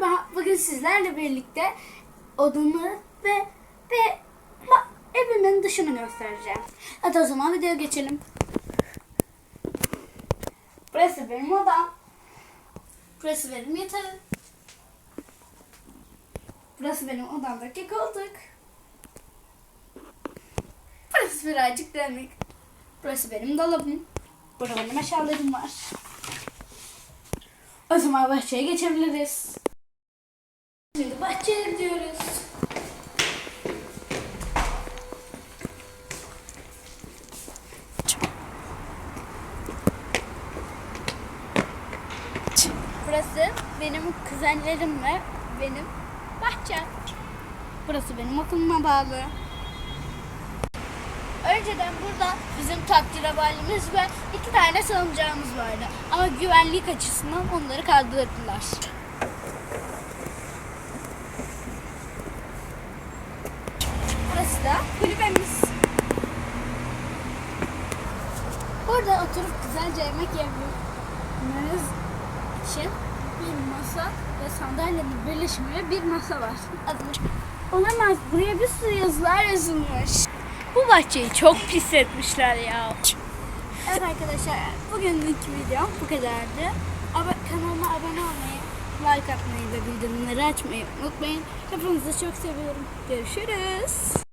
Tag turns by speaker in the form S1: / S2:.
S1: Merhaba, bugün sizlerle birlikte odamı ve ve evimin dışını göstereceğim. Hadi o zaman videoya geçelim. Burası benim odam. Burası benim yatağım. Burası benim odamdaki koltuk. Burası birazcık dönük. Burası benim dolabım. Burada benim eşyalarım var. O zaman bahçeye geçebiliriz. Şimdi bahçeye gidiyoruz. Burası benim kuzenlerim ve benim bahçem. Burası benim okuluma bağlı. Önceden burada bizim takdirabalimiz ve iki tane salıncağımız vardı. Ama güvenlik açısından onları kaldırdılar. Burası da kulübemiz. Burada oturup güzelce yemek yememiz için bir masa ve sandalyenin birleşimiyle bir masa var. Olamaz. Buraya bir sürü yazılar yazılmış. Bu bahçeyi çok pis etmişler ya. Evet arkadaşlar bugünlük video bu kadardı. Ama kanalıma abone olmayı, like atmayı ve bildirimleri açmayı unutmayın. Hepinizi çok seviyorum. Görüşürüz.